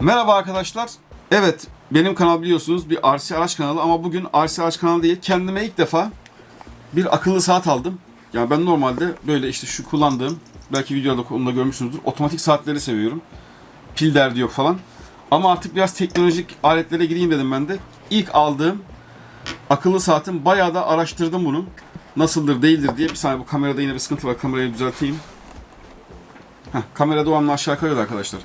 Merhaba arkadaşlar. Evet, benim kanal biliyorsunuz bir RC araç kanalı ama bugün RC araç kanalı değil. Kendime ilk defa bir akıllı saat aldım. Yani ben normalde böyle işte şu kullandığım, belki videoda onu da görmüşsünüzdür. Otomatik saatleri seviyorum. Pil derdi yok falan. Ama artık biraz teknolojik aletlere gireyim dedim ben de. İlk aldığım akıllı saatim bayağı da araştırdım bunu. Nasıldır değildir diye. Bir saniye bu kamerada yine bir sıkıntı var. Kamerayı düzelteyim. Heh, kamera devamlı aşağı kayıyordu arkadaşlar.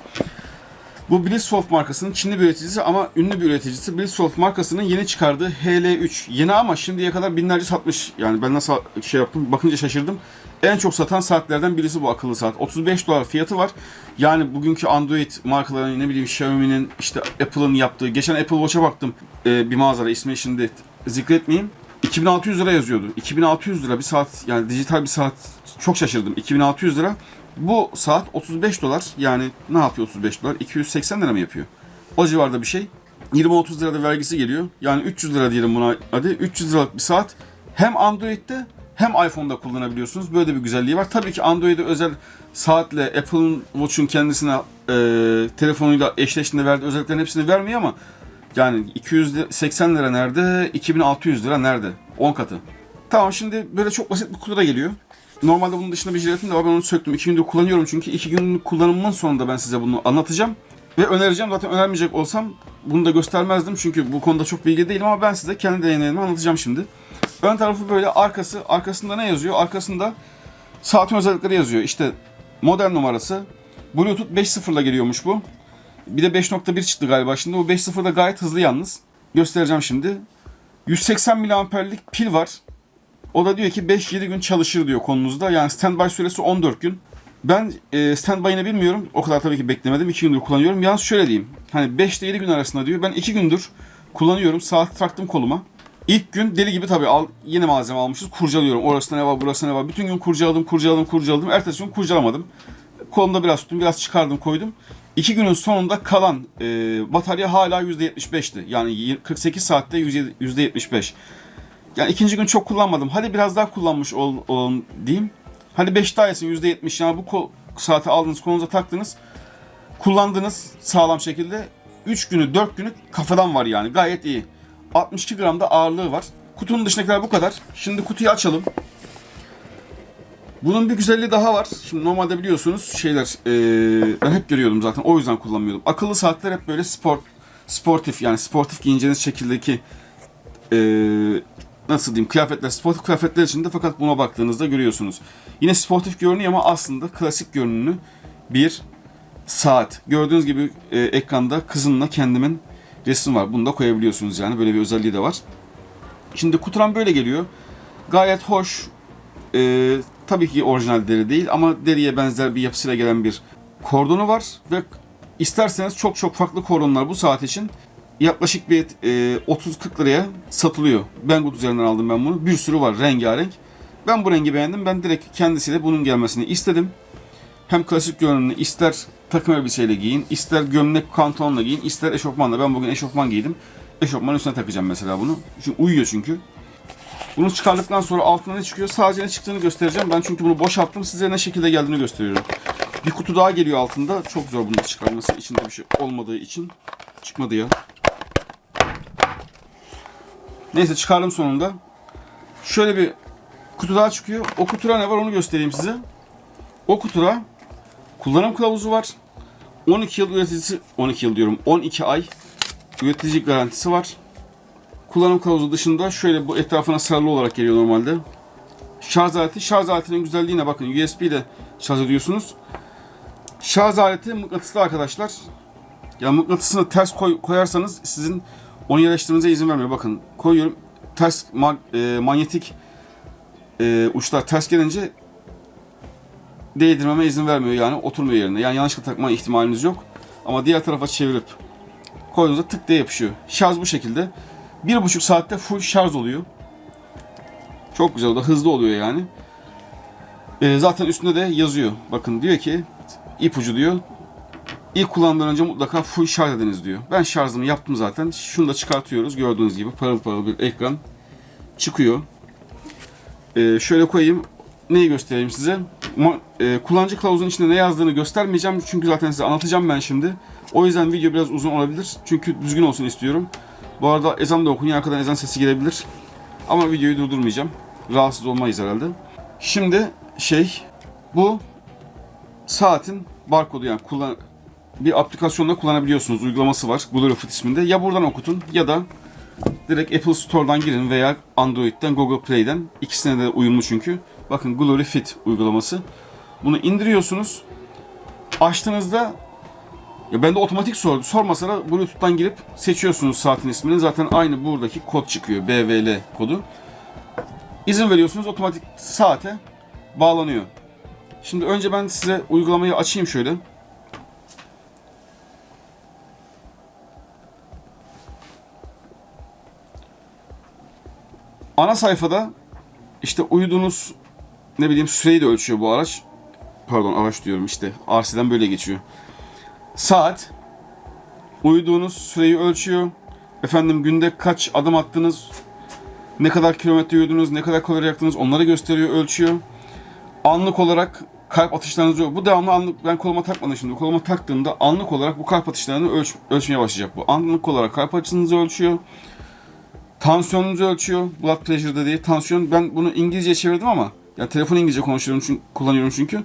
Bu Blisssoft markasının Çinli bir üreticisi ama ünlü bir üreticisi. Blisssoft markasının yeni çıkardığı HL3. Yeni ama şimdiye kadar binlerce satmış. Yani ben nasıl şey yaptım bakınca şaşırdım. En çok satan saatlerden birisi bu akıllı saat. 35 dolar fiyatı var. Yani bugünkü Android markalarının ne bileyim Xiaomi'nin işte Apple'ın yaptığı. Geçen Apple Watch'a baktım e, bir mağazada ismi şimdi zikretmeyeyim. 2600 lira yazıyordu. 2600 lira bir saat yani dijital bir saat çok şaşırdım. 2600 lira. Bu saat 35 dolar. Yani ne yapıyor 35 dolar? 280 lira mı yapıyor? O civarda bir şey. 20-30 lira da vergisi geliyor. Yani 300 lira diyelim buna hadi. 300 liralık bir saat. Hem Android'de hem iPhone'da kullanabiliyorsunuz. Böyle bir güzelliği var. Tabii ki Android'e özel saatle Apple'ın Watch'un kendisine e, telefonuyla eşleştiğinde verdiği özelliklerin hepsini vermiyor ama yani 280 lira nerede? 2600 lira nerede? 10 katı. Tamam şimdi böyle çok basit bir kutuda geliyor. Normalde bunun dışında bir jiletim de var. Ben onu söktüm. 2 gündür kullanıyorum çünkü 2 günlük kullanımın sonunda ben size bunu anlatacağım. Ve önereceğim. Zaten önermeyecek olsam bunu da göstermezdim. Çünkü bu konuda çok bilgi değilim ama ben size kendi deneyimlerimi anlatacağım şimdi. Ön tarafı böyle arkası. Arkasında ne yazıyor? Arkasında saatin özellikleri yazıyor. İşte model numarası. Bluetooth 5.0 ile geliyormuş bu. Bir de 5.1 çıktı galiba şimdi. Bu 5.0 da gayet hızlı yalnız. Göstereceğim şimdi. 180 miliamperlik pil var. O da diyor ki 5-7 gün çalışır diyor konunuzda. Yani standby süresi 14 gün. Ben e, standby'ını bilmiyorum. O kadar tabii ki beklemedim. 2 gündür kullanıyorum. Yalnız şöyle diyeyim. Hani 5 ile 7 gün arasında diyor. Ben 2 gündür kullanıyorum. Saat taktım koluma. İlk gün deli gibi tabii al, yeni malzeme almışız. Kurcalıyorum. Orasında ne var, burasında ne var. Bütün gün kurcaladım, kurcaladım, kurcaladım. Ertesi gün kurcalamadım. Kolumda biraz tuttum, biraz çıkardım, koydum. İki günün sonunda kalan e, batarya hala %75'ti. Yani 48 saatte %75. Yani ikinci gün çok kullanmadım. Hadi biraz daha kullanmış ol, olalım diyeyim. Hadi 5 daha yesin %70. Yani bu kol, saati aldınız kolunuza taktınız. Kullandınız sağlam şekilde. 3 günü 4 günü kafadan var yani gayet iyi. 62 gram da ağırlığı var. Kutunun dışındakiler bu kadar. Şimdi kutuyu açalım. Bunun bir güzelliği daha var. Şimdi normalde biliyorsunuz şeyler eee, ben hep görüyordum zaten o yüzden kullanmıyordum. Akıllı saatler hep böyle spor sportif yani sportif giyineceğiniz şekildeki eee, nasıl diyeyim kıyafetler sportif kıyafetler içinde fakat buna baktığınızda görüyorsunuz. Yine sportif görünüyor ama aslında klasik görünümlü bir saat. Gördüğünüz gibi e, ekranda kızımla kendimin resim var. Bunu da koyabiliyorsunuz yani böyle bir özelliği de var. Şimdi kutudan böyle geliyor. Gayet hoş. E, tabii ki orijinal deri değil ama deriye benzer bir yapısıyla gelen bir kordonu var ve isterseniz çok çok farklı kordonlar bu saat için yaklaşık bir e, 30-40 liraya satılıyor. Banggood üzerinden aldım ben bunu. Bir sürü var rengarenk. Ben bu rengi beğendim. Ben direkt kendisiyle bunun gelmesini istedim. Hem klasik görünümlü ister takım elbiseyle giyin, ister gömlek kantonla giyin, ister eşofmanla. Ben bugün eşofman giydim. Eşofmanın üstüne takacağım mesela bunu. Çünkü uyuyor çünkü. Bunu çıkardıktan sonra altına ne çıkıyor? Sadece ne çıktığını göstereceğim. Ben çünkü bunu boşalttım. Size ne şekilde geldiğini gösteriyorum. Bir kutu daha geliyor altında. Çok zor bunu çıkarması. İçinde bir şey olmadığı için. Çıkmadı ya. Neyse çıkardım sonunda. Şöyle bir kutu daha çıkıyor. O kutuda ne var onu göstereyim size. O kutuda kullanım kılavuzu var. 12 yıl üreticisi 12 yıl diyorum 12 ay üretici garantisi var. Kullanım kılavuzu dışında şöyle bu etrafına sarılı olarak geliyor normalde. Şarj aleti. Şarj aletinin güzelliğine bakın. USB ile şarj ediyorsunuz. Şarj aleti mıknatıslı arkadaşlar. Ya mıknatısını ters koy, koyarsanız sizin onu yerleştirmenize izin vermiyor. Bakın koyuyorum. Ters ma- e, manyetik e, uçlar ters gelince değdirmeme izin vermiyor yani oturmuyor yerine. Yani yanlışlıkla takma ihtimaliniz yok. Ama diğer tarafa çevirip koyduğunuzda tık diye yapışıyor. Şarj bu şekilde. Bir buçuk saatte full şarj oluyor. Çok güzel o da hızlı oluyor yani. Ee, zaten üstünde de yazıyor. Bakın diyor ki ipucu diyor. İlk kullanmadan önce mutlaka full şarj ediniz diyor. Ben şarjımı yaptım zaten. Şunu da çıkartıyoruz. Gördüğünüz gibi parıl parıl bir ekran çıkıyor. Ee, şöyle koyayım. Neyi göstereyim size? Ma- e, kullanıcı kılavuzun içinde ne yazdığını göstermeyeceğim. Çünkü zaten size anlatacağım ben şimdi. O yüzden video biraz uzun olabilir. Çünkü düzgün olsun istiyorum. Bu arada ezan da okunuyor. Arkadan ezan sesi gelebilir. Ama videoyu durdurmayacağım. Rahatsız olmayız herhalde. Şimdi şey bu saatin barkodu yani kullan bir aplikasyonda kullanabiliyorsunuz. Uygulaması var. Google Fit isminde. Ya buradan okutun ya da direkt Apple Store'dan girin veya Android'den, Google Play'den. İkisine de uyumlu çünkü. Bakın Glory Fit uygulaması. Bunu indiriyorsunuz. Açtığınızda ya bende otomatik sordu. Sormasa da Bluetooth'tan girip seçiyorsunuz saatin ismini. Zaten aynı buradaki kod çıkıyor. BVL kodu. İzin veriyorsunuz otomatik saate bağlanıyor. Şimdi önce ben size uygulamayı açayım şöyle. Ana sayfada işte uyuduğunuz ne bileyim süreyi de ölçüyor bu araç. Pardon araç diyorum işte. RC'den böyle geçiyor. Saat uyuduğunuz süreyi ölçüyor. Efendim günde kaç adım attınız, ne kadar kilometre yürüdünüz, ne kadar kalori yaktınız onları gösteriyor, ölçüyor. Anlık olarak kalp atışlarınızı bu devamlı anlık ben koluma takmadım şimdi. Koluma taktığımda anlık olarak bu kalp atışlarını ölç, ölçmeye başlayacak bu. Anlık olarak kalp atışınızı ölçüyor. Tansiyonunuzu ölçüyor. Blood pressure dediği tansiyon. Ben bunu İngilizce çevirdim ama ya telefon İngilizce konuşuyorum çünkü kullanıyorum çünkü.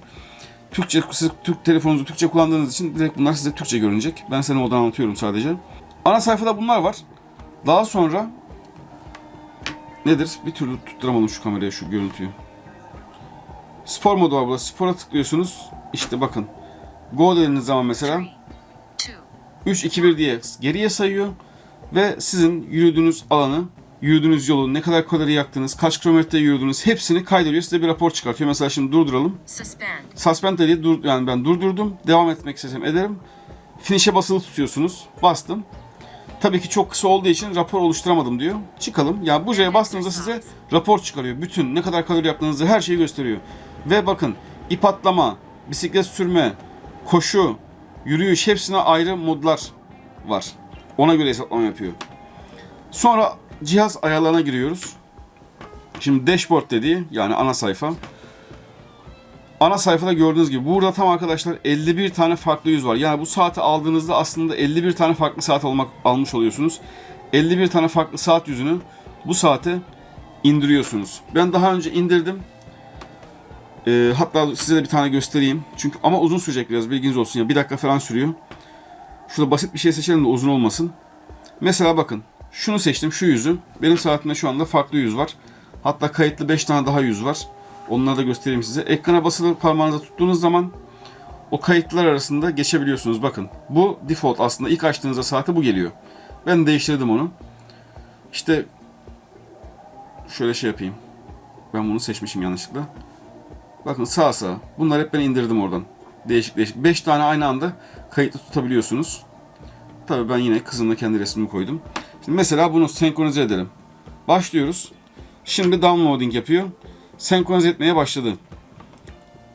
Türkçe siz Türk telefonunuzu Türkçe kullandığınız için direkt bunlar size Türkçe görünecek. Ben sana oradan anlatıyorum sadece. Ana sayfada bunlar var. Daha sonra nedir? Bir türlü tutturamadım şu kameraya şu görüntüyü. Spor modu var burada. Spora tıklıyorsunuz. İşte bakın. Go dediğiniz zaman mesela 3 2 1 diye geriye sayıyor ve sizin yürüdüğünüz alanı, yürüdüğünüz yolu, ne kadar kalori yaktınız, kaç kilometre yürüdünüz hepsini kaydediyor. Size bir rapor çıkartıyor. Mesela şimdi durduralım. Suspend. Suspend dediği dur, yani ben durdurdum. Devam etmek istesem ederim. Finish'e basılı tutuyorsunuz. Bastım. Tabii ki çok kısa olduğu için rapor oluşturamadım diyor. Çıkalım. Ya bu J'ye bastığınızda size rapor çıkarıyor. Bütün ne kadar kalori yaptığınızı her şeyi gösteriyor. Ve bakın ip atlama, bisiklet sürme, koşu, yürüyüş hepsine ayrı modlar var. Ona göre hesaplama yapıyor. Sonra cihaz ayarlarına giriyoruz. Şimdi dashboard dediği yani ana sayfa. Ana sayfada gördüğünüz gibi burada tam arkadaşlar 51 tane farklı yüz var. Yani bu saati aldığınızda aslında 51 tane farklı saat almak almış oluyorsunuz. 51 tane farklı saat yüzünü bu saate indiriyorsunuz. Ben daha önce indirdim. Ee, hatta size de bir tane göstereyim. Çünkü ama uzun sürecek biraz bilginiz olsun ya. Bir dakika falan sürüyor. Şurada basit bir şey seçelim de uzun olmasın. Mesela bakın. Şunu seçtim şu yüzü. Benim saatimde şu anda farklı yüz var. Hatta kayıtlı 5 tane daha yüz var. Onları da göstereyim size. Ekrana basılı parmağınıza tuttuğunuz zaman o kayıtlar arasında geçebiliyorsunuz. Bakın bu default aslında ilk açtığınızda saate bu geliyor. Ben değiştirdim onu. İşte şöyle şey yapayım. Ben bunu seçmişim yanlışlıkla. Bakın sağ sağ. Bunları hep ben indirdim oradan. Değişik değişik. 5 tane aynı anda kayıtlı tutabiliyorsunuz. Tabii ben yine kızımla kendi resmimi koydum. Şimdi mesela bunu senkronize edelim. Başlıyoruz. Şimdi downloading yapıyor. Senkronize etmeye başladı.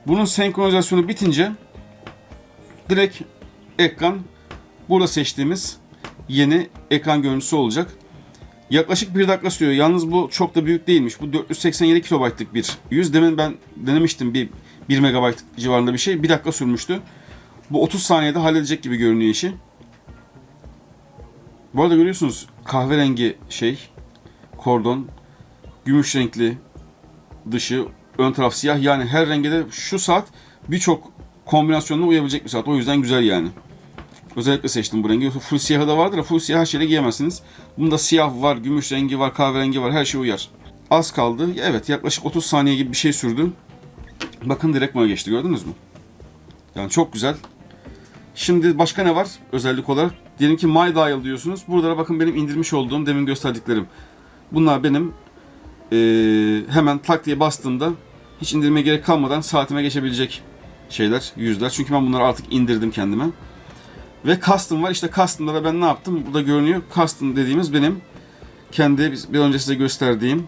Bunun senkronizasyonu bitince direkt ekran burada seçtiğimiz yeni ekran görüntüsü olacak. Yaklaşık bir dakika sürüyor. Yalnız bu çok da büyük değilmiş. Bu 487 kilobaytlık bir yüz. Demin ben denemiştim bir 1 megabayt civarında bir şey. Bir dakika sürmüştü. Bu 30 saniyede halledecek gibi görünüyor işi. Bu arada görüyorsunuz kahverengi şey, kordon, gümüş renkli dışı, ön taraf siyah. Yani her renge de şu saat birçok kombinasyonla uyabilecek bir saat. O yüzden güzel yani. Özellikle seçtim bu rengi. Full siyahı da vardır full siyah her şeyle giyemezsiniz. Bunda siyah var, gümüş rengi var, kahverengi var. Her şey uyar. Az kaldı. Evet yaklaşık 30 saniye gibi bir şey sürdü. Bakın direkt buna geçti gördünüz mü? Yani çok güzel. Şimdi başka ne var özellik olarak? Diyelim ki My diyorsunuz. Burada da bakın benim indirmiş olduğum demin gösterdiklerim. Bunlar benim eee, hemen tak diye bastığımda hiç indirmeye gerek kalmadan saatime geçebilecek şeyler, yüzler. Çünkü ben bunları artık indirdim kendime. Ve custom var. İşte custom'da da ben ne yaptım? Burada görünüyor. Custom dediğimiz benim kendi bir önce size gösterdiğim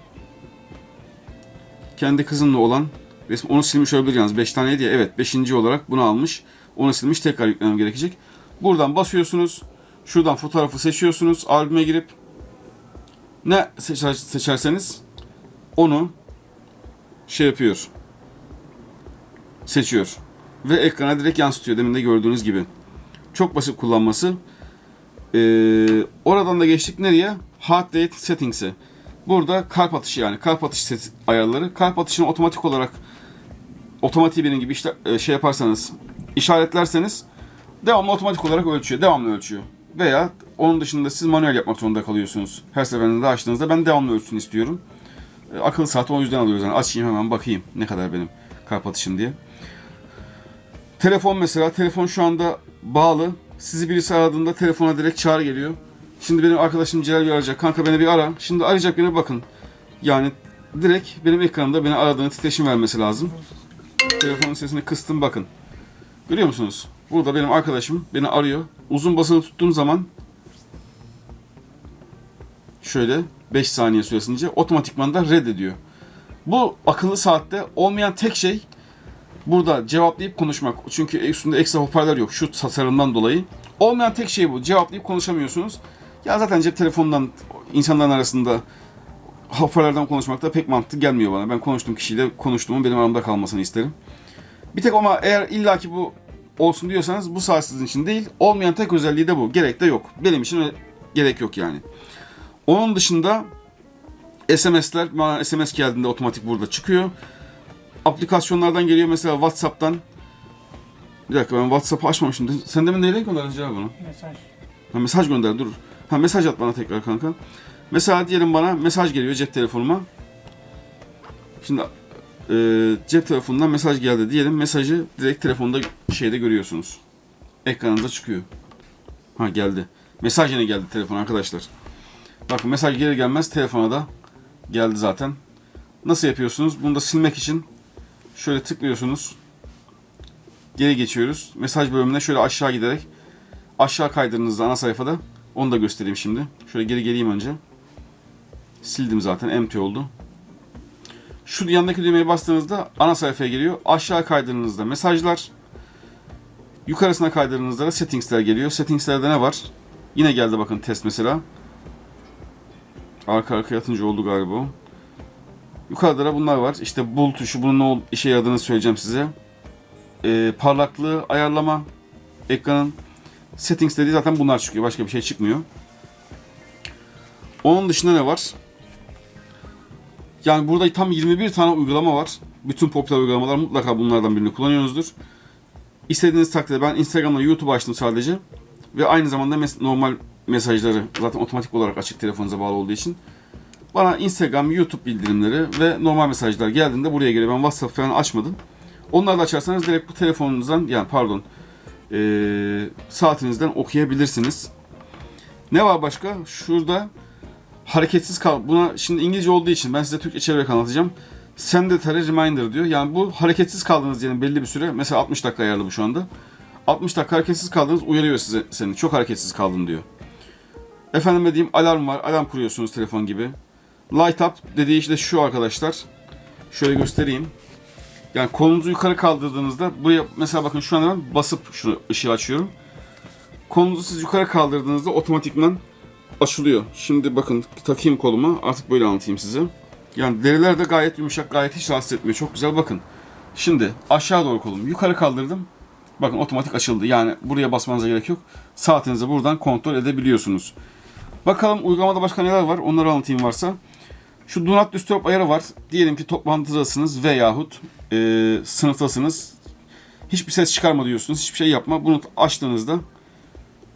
kendi kızımla olan resim onu silmiş olabilir yalnız 5 taneydi ya evet 5. olarak bunu almış onu silmiş tekrar yüklemem gerekecek buradan basıyorsunuz şuradan fotoğrafı seçiyorsunuz albüme girip ne seçer, seçerseniz onu şey yapıyor seçiyor ve ekrana direkt yansıtıyor demin de gördüğünüz gibi Çok basit kullanması. Ee, oradan da geçtik nereye? Heart rate settings'e. Burada kalp atışı yani kalp atış ayarları. Kalp atışını otomatik olarak otomatik benim gibi işte e, şey yaparsanız işaretlerseniz devamlı otomatik olarak ölçüyor. Devamlı ölçüyor. Veya onun dışında siz manuel yapmak zorunda kalıyorsunuz. Her seferinde açtığınızda ben devamlı ölçsün istiyorum. E, akıllı saati o yüzden alıyoruz. Yani açayım hemen bakayım ne kadar benim kalp atışım diye. Telefon mesela. Telefon şu anda bağlı. Sizi birisi aradığında telefona direkt çağrı geliyor. Şimdi benim arkadaşım Celal bir arayacak. Kanka beni bir ara. Şimdi arayacak beni bakın. Yani direkt benim ekranımda beni aradığını titreşim vermesi lazım. Telefonun sesini kıstım bakın. Görüyor musunuz? Burada benim arkadaşım beni arıyor. Uzun basılı tuttuğum zaman şöyle 5 saniye süresince otomatikman da reddediyor. Bu akıllı saatte olmayan tek şey burada cevaplayıp konuşmak. Çünkü üstünde ekstra hoparlör yok şu tasarımdan dolayı. Olmayan tek şey bu. Cevaplayıp konuşamıyorsunuz. Ya zaten cep telefonundan insanların arasında hoparlörden konuşmak da pek mantıklı gelmiyor bana. Ben konuştuğum kişiyle konuştuğumun benim aramda kalmasını isterim. Bir tek ama eğer illaki bu olsun diyorsanız bu saat sizin için değil. Olmayan tek özelliği de bu. Gerek de yok. Benim için gerek yok yani. Onun dışında SMS'ler, bana SMS geldiğinde otomatik burada çıkıyor. Aplikasyonlardan geliyor mesela WhatsApp'tan. Bir dakika ben WhatsApp'ı açmamışım. Sen demin neyle gönderdin cevabı bunu? Mesaj. Ha, mesaj gönder dur. Ha mesaj at bana tekrar kanka. Mesela diyelim bana mesaj geliyor cep telefonuma. Şimdi e, cep telefonundan mesaj geldi diyelim. Mesajı direkt telefonda şeyde görüyorsunuz. Ekranınıza çıkıyor. Ha geldi. Mesaj yine geldi telefona arkadaşlar. Bakın mesaj gelir gelmez telefona da geldi zaten. Nasıl yapıyorsunuz? Bunu da silmek için şöyle tıklıyorsunuz. Geri geçiyoruz. Mesaj bölümüne şöyle aşağı giderek aşağı kaydırdığınızda ana sayfada onu da göstereyim şimdi. Şöyle geri geleyim önce. Sildim zaten empty oldu. Şu yandaki düğmeye bastığınızda ana sayfaya geliyor. Aşağı kaydırdığınızda mesajlar. Yukarısına kaydırdığınızda da settingsler geliyor. Settingslerde ne var? Yine geldi bakın test mesela. Arka arkaya atınca oldu galiba. Yukarıda da bunlar var. İşte bul tuşu bunun ne işe yaradığını söyleyeceğim size. Ee, parlaklığı ayarlama. Ekranın settings dediği zaten bunlar çıkıyor. Başka bir şey çıkmıyor. Onun dışında ne var? Yani burada tam 21 tane uygulama var. Bütün popüler uygulamalar mutlaka bunlardan birini kullanıyorsunuzdur. İstediğiniz takdirde ben Instagram'la YouTube açtım sadece. Ve aynı zamanda mes- normal mesajları zaten otomatik olarak açık telefonunuza bağlı olduğu için. Bana Instagram, YouTube bildirimleri ve normal mesajlar geldiğinde buraya geliyor. Ben WhatsApp falan açmadım. Onları da açarsanız direkt bu telefonunuzdan yani pardon eee, saatinizden okuyabilirsiniz. Ne var başka? Şurada hareketsiz kal. Buna şimdi İngilizce olduğu için ben size Türkçe çevirerek anlatacağım. Sendetary reminder diyor. Yani bu hareketsiz kaldığınız diyelim belli bir süre. Mesela 60 dakika ayarlı bu şu anda. 60 dakika hareketsiz kaldınız uyarıyor size seni. Çok hareketsiz kaldın diyor. Efendime diyeyim alarm var. Alarm kuruyorsunuz telefon gibi. Light up dediği işte şu arkadaşlar. Şöyle göstereyim. Yani kolunuzu yukarı kaldırdığınızda buraya mesela bakın şu anda ben basıp şu ışığı açıyorum. Kolunuzu siz yukarı kaldırdığınızda otomatikman açılıyor. Şimdi bakın takayım koluma artık böyle anlatayım size. Yani deriler de gayet yumuşak gayet hiç rahatsız etmiyor. Çok güzel bakın. Şimdi aşağı doğru kolumu yukarı kaldırdım. Bakın otomatik açıldı. Yani buraya basmanıza gerek yok. Saatinizi buradan kontrol edebiliyorsunuz. Bakalım uygulamada başka neler var onları anlatayım varsa. Şu Do Not Disturb ayarı var. Diyelim ki toplantıdasınız veyahut e, sınıftasınız. Hiçbir ses çıkarma diyorsunuz. Hiçbir şey yapma. Bunu açtığınızda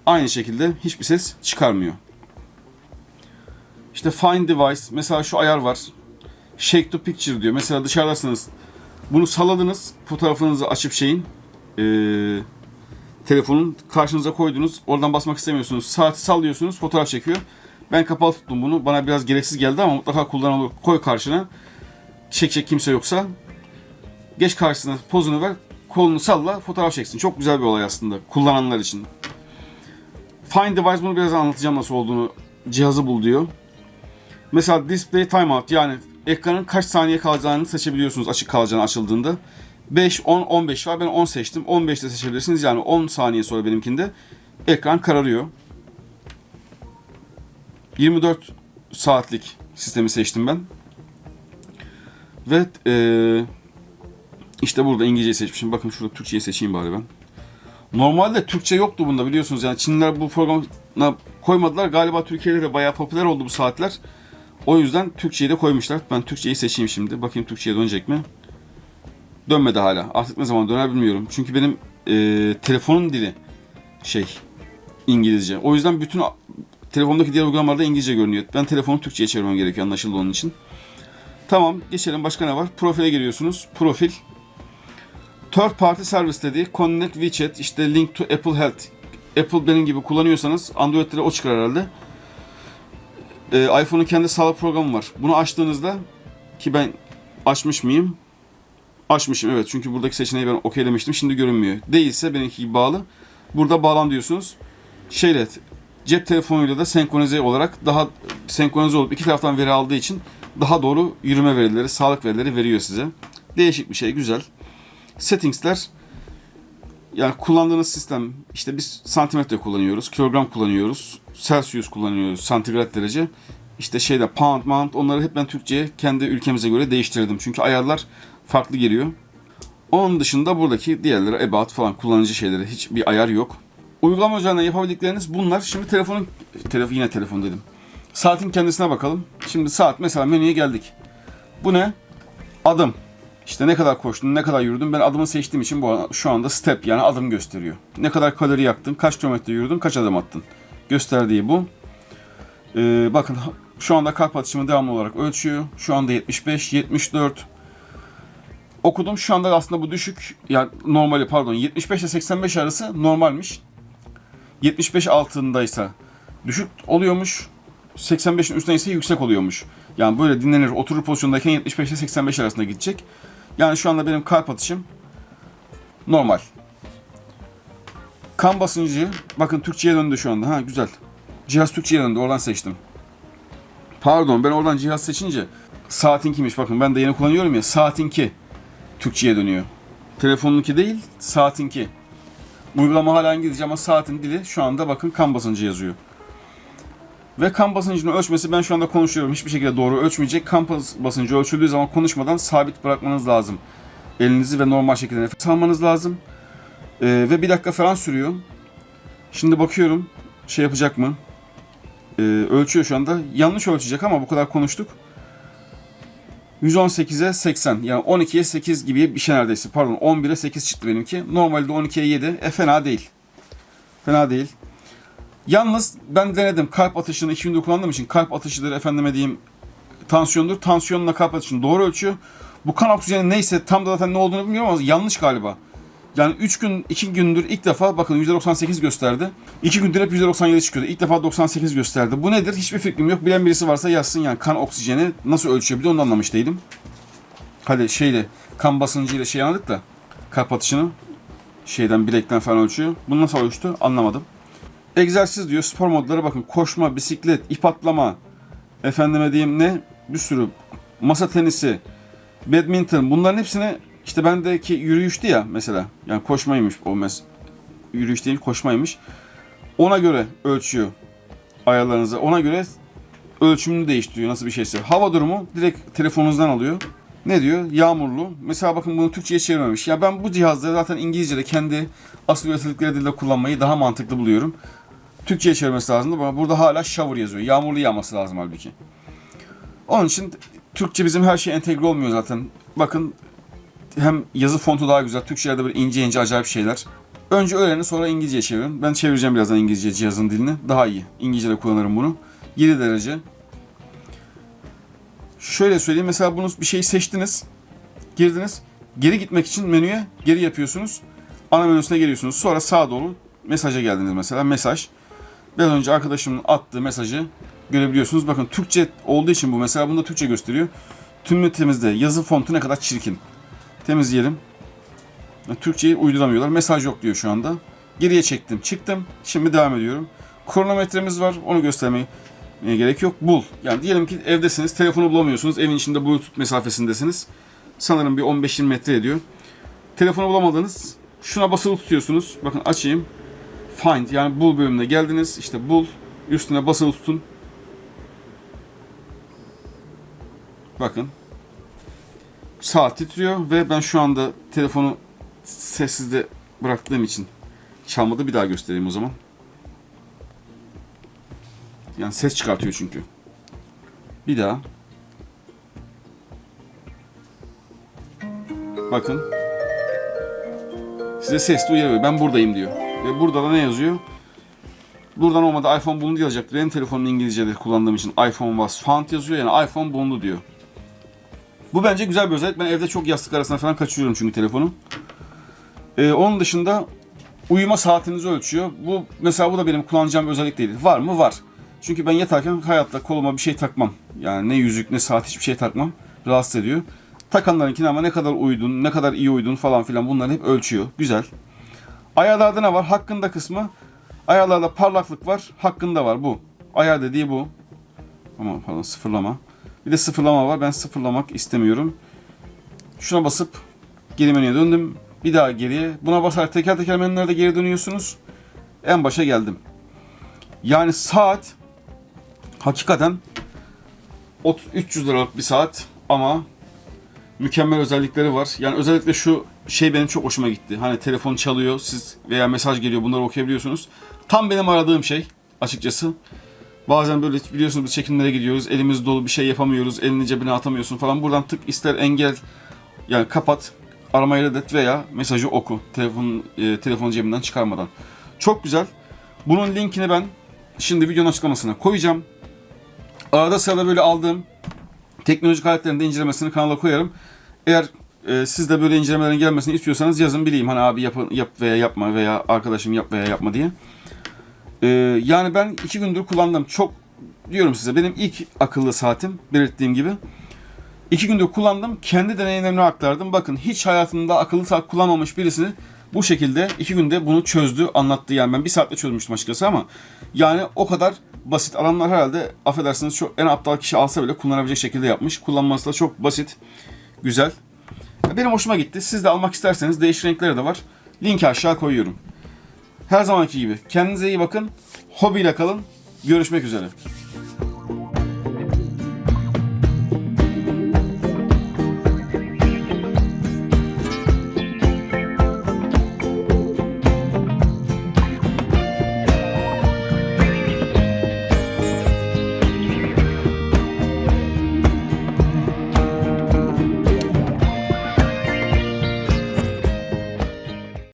aynı şekilde hiçbir ses çıkarmıyor. İşte Find Device. Mesela şu ayar var. Shake to Picture diyor. Mesela dışarıdasınız. Bunu salladınız. Fotoğrafınızı açıp şeyin eee telefonun karşınıza koydunuz. Oradan basmak istemiyorsunuz. Saati sallıyorsunuz. Fotoğraf çekiyor. Ben kapalı tuttum bunu. Bana biraz gereksiz geldi ama mutlaka kullanılır. Koy karşına. Çekecek kimse yoksa. Geç karşısına pozunu ver. Kolunu salla. Fotoğraf çeksin. Çok güzel bir olay aslında. Kullananlar için. Find Device bunu biraz anlatacağım nasıl olduğunu. Cihazı bul diyor. Mesela Display Timeout yani ekranın kaç saniye kalacağını seçebiliyorsunuz açık kalacağını açıldığında. 5, 10, 15 var. Ben 10 seçtim. 15 de seçebilirsiniz. Yani 10 saniye sonra benimkinde ekran kararıyor. 24 saatlik sistemi seçtim ben. Ve eee, işte burada İngilizceyi seçmişim. Bakın şurada Türkçeyi seçeyim bari ben. Normalde Türkçe yoktu bunda biliyorsunuz. Yani Çinliler bu programa koymadılar. Galiba Türkiye'de de bayağı popüler oldu bu saatler. O yüzden Türkçeyi de koymuşlar. Ben Türkçeyi seçeyim şimdi. Bakayım Türkçe'ye dönecek mi? Dönmedi hala. Artık ne zaman döner bilmiyorum. Çünkü benim e, telefonun dili şey İngilizce. O yüzden bütün telefondaki diğer uygulamalarda İngilizce görünüyor. Ben telefonu Türkçe'ye çevirmem gerekiyor anlaşıldı onun için. Tamam geçelim. Başka ne var? Profile giriyorsunuz. Profil. Third party service dediği Connect WeChat, işte link to Apple Health. Apple benim gibi kullanıyorsanız Android'de de o çıkar herhalde. Ee, iPhone'un kendi sağlık programı var. Bunu açtığınızda ki ben açmış mıyım? Açmışım evet çünkü buradaki seçeneği ben okeylemiştim. Şimdi görünmüyor. Değilse benimki gibi bağlı. Burada bağlan diyorsunuz. Şeyle cep telefonuyla da senkronize olarak daha senkronize olup iki taraftan veri aldığı için daha doğru yürüme verileri, sağlık verileri veriyor size. Değişik bir şey, güzel. Settings'ler yani kullandığınız sistem işte biz santimetre kullanıyoruz, kilogram kullanıyoruz, Celsius kullanıyoruz, santigrat derece. İşte şeyde pound, mount onları hep ben Türkçe'ye kendi ülkemize göre değiştirdim. Çünkü ayarlar farklı geliyor. Onun dışında buradaki diğerleri about falan kullanıcı şeyleri hiçbir ayar yok. Uygulama üzerinden yapabildikleriniz bunlar. Şimdi telefonun telefon yine telefon dedim. Saatin kendisine bakalım. Şimdi saat mesela menüye geldik. Bu ne? Adım. İşte ne kadar koştun, ne kadar yürüdün. Ben adımı seçtiğim için bu şu anda step yani adım gösteriyor. Ne kadar kalori yaktın, kaç kilometre yürüdün, kaç adım attın. Gösterdiği bu. Ee, bakın şu anda kalp atışımı devamlı olarak ölçüyor. Şu anda 75, 74. Okudum şu anda aslında bu düşük. Yani normali pardon 75 ile 85 arası normalmiş. 75 altındaysa düşük oluyormuş. 85'in üstüne ise yüksek oluyormuş. Yani böyle dinlenir, oturur pozisyondayken 75 ile 85 arasında gidecek. Yani şu anda benim kalp atışım normal. Kan basıncı, bakın Türkçe'ye döndü şu anda. Ha güzel. Cihaz Türkçe'ye döndü, oradan seçtim. Pardon, ben oradan cihaz seçince saatinkimiş. Bakın ben de yeni kullanıyorum ya, saatinki Türkçe'ye dönüyor. Telefonunki değil, saatinki. Uygulama hala İngilizce ama saatin dili şu anda bakın kan basıncı yazıyor. Ve kan basıncını ölçmesi ben şu anda konuşuyorum. Hiçbir şekilde doğru ölçmeyecek. Kan bas- basıncı ölçüldüğü zaman konuşmadan sabit bırakmanız lazım. Elinizi ve normal şekilde nefes almanız lazım. Ee, ve bir dakika falan sürüyor. Şimdi bakıyorum şey yapacak mı? Ee, ölçüyor şu anda. Yanlış ölçecek ama bu kadar konuştuk. 118'e 80 yani 12'ye 8 gibi bir şey neredeyse. Pardon 11'e 8 çıktı benimki. Normalde 12'ye 7. E fena değil. Fena değil. Yalnız ben denedim kalp atışını 2 gündür kullandığım için kalp atışıdır efendime diyeyim tansiyondur. Tansiyonla kalp atışını doğru ölçüyor. Bu kan oksijeni neyse tam da zaten ne olduğunu bilmiyorum ama yanlış galiba. Yani 3 gün 2 gündür ilk defa bakın %98 gösterdi. 2 gündür hep %97 çıkıyordu. İlk defa 98 gösterdi. Bu nedir? Hiçbir fikrim yok. Bilen birisi varsa yazsın yani kan oksijeni nasıl ölçüyor bir de onu anlamış değilim. Hadi şeyle kan basıncıyla şey anladık da kalp atışını şeyden bilekten falan ölçüyor. Bunu nasıl ölçtü anlamadım. Egzersiz diyor spor modları bakın koşma, bisiklet, ip atlama, efendime diyeyim ne bir sürü masa tenisi, badminton bunların hepsini işte bendeki yürüyüştü ya mesela yani koşmaymış o mes yürüyüş değil koşmaymış. Ona göre ölçüyor ayarlarınızı. Ona göre ölçümünü değiştiriyor nasıl bir şeyse. Hava durumu direkt telefonunuzdan alıyor. Ne diyor? Yağmurlu. Mesela bakın bunu Türkçe'ye çevirmemiş. Ya ben bu cihazları zaten İngilizce'de kendi asıl üretildikleri dilde kullanmayı daha mantıklı buluyorum. Türkçe'ye çevirmesi lazımdı burada hala shower yazıyor. Yağmurlu yağması lazım halbuki. Onun için Türkçe bizim her şey entegre olmuyor zaten. Bakın hem yazı fontu daha güzel. Türkçelerde böyle ince ince acayip şeyler. Önce öğrenin sonra İngilizceye çevirin. Ben çevireceğim birazdan İngilizce cihazın dilini. Daha iyi. İngilizce'de kullanırım bunu. 7 derece. Şöyle söyleyeyim. Mesela bunu bir şeyi seçtiniz. Girdiniz. Geri gitmek için menüye geri yapıyorsunuz. Ana menüsüne geliyorsunuz. Sonra sağa doğru mesaja geldiniz mesela. Mesaj. Biraz önce arkadaşımın attığı mesajı görebiliyorsunuz. Bakın Türkçe olduğu için bu mesela bunda Türkçe gösteriyor. Tümünü temizle. Yazı fontu ne kadar çirkin. Temizleyelim. Türkçeyi uyduramıyorlar. Mesaj yok diyor şu anda. Geriye çektim. Çıktım. Şimdi devam ediyorum. Kronometremiz var. Onu göstermeye e, gerek yok. Bul. Yani diyelim ki evdesiniz. Telefonu bulamıyorsunuz. Evin içinde bluetooth mesafesindesiniz. Sanırım bir 15-20 metre ediyor. Telefonu bulamadınız. Şuna basılı tutuyorsunuz. Bakın açayım. Find yani bul bölümüne geldiniz. İşte bul. Üstüne basılı tutun. Bakın. Saat titriyor ve ben şu anda telefonu sessizde bıraktığım için Çalmadı bir daha göstereyim o zaman. Yani ses çıkartıyor çünkü. Bir daha. Bakın. Size sesli uyarıyor. Ben buradayım diyor. Ve burada da ne yazıyor? Buradan olmadı iPhone bulundu yazacaktır. Benim telefonum İngilizce'de kullandığım için iPhone was found yazıyor. Yani iPhone bulundu diyor. Bu bence güzel bir özellik. Ben evde çok yastık arasına falan kaçırıyorum çünkü telefonu. Ee, onun dışında uyuma saatinizi ölçüyor. Bu mesela bu da benim kullanacağım bir özellik değil. Var mı? Var. Çünkü ben yatarken hayatta koluma bir şey takmam. Yani ne yüzük ne saat hiçbir şey takmam. Rahatsız ediyor. Takanlarınkine ama ne kadar uydun, ne kadar iyi uydun falan filan bunları hep ölçüyor. Güzel. Ayarlarda ne var? Hakkında kısmı. Ayarlarda parlaklık var. Hakkında var bu. Ayar dediği bu. Ama pardon sıfırlama. Bir de sıfırlama var. Ben sıfırlamak istemiyorum. Şuna basıp geri menüye döndüm. Bir daha geriye. Buna basarak teker teker menülerde geri dönüyorsunuz. En başa geldim. Yani saat hakikaten ot- 300 liralık bir saat ama mükemmel özellikleri var. Yani özellikle şu şey benim çok hoşuma gitti. Hani telefon çalıyor siz veya mesaj geliyor bunları okuyabiliyorsunuz. Tam benim aradığım şey açıkçası. Bazen böyle biliyorsunuz biz çekimlere gidiyoruz. Elimiz dolu bir şey yapamıyoruz. Elini cebine atamıyorsun falan. Buradan tık ister engel yani kapat aramayı reddet veya mesajı oku. Telefon e, telefonu cebinden çıkarmadan. Çok güzel. Bunun linkini ben şimdi videonun açıklamasına koyacağım. Arada sırada böyle aldığım teknolojik aletlerin de incelemesini kanala koyarım. Eğer e, siz de böyle incelemelerin gelmesini istiyorsanız yazın bileyim. Hani abi yap, yap veya yapma veya arkadaşım yap veya yapma diye. E, yani ben iki gündür kullandım. Çok diyorum size benim ilk akıllı saatim belirttiğim gibi. İki gündür kullandım. Kendi deneyimlerimi aktardım. Bakın hiç hayatında akıllı saat kullanmamış birisini bu şekilde iki günde bunu çözdü, anlattı. Yani ben bir saatte çözmüştüm açıkçası ama yani o kadar basit. Adamlar herhalde affedersiniz çok en aptal kişi alsa bile kullanabilecek şekilde yapmış. Kullanması da çok basit, güzel. Benim hoşuma gitti. Siz de almak isterseniz değişik renkleri de var. Linki aşağı koyuyorum. Her zamanki gibi kendinize iyi bakın. Hobiyle kalın. Görüşmek üzere.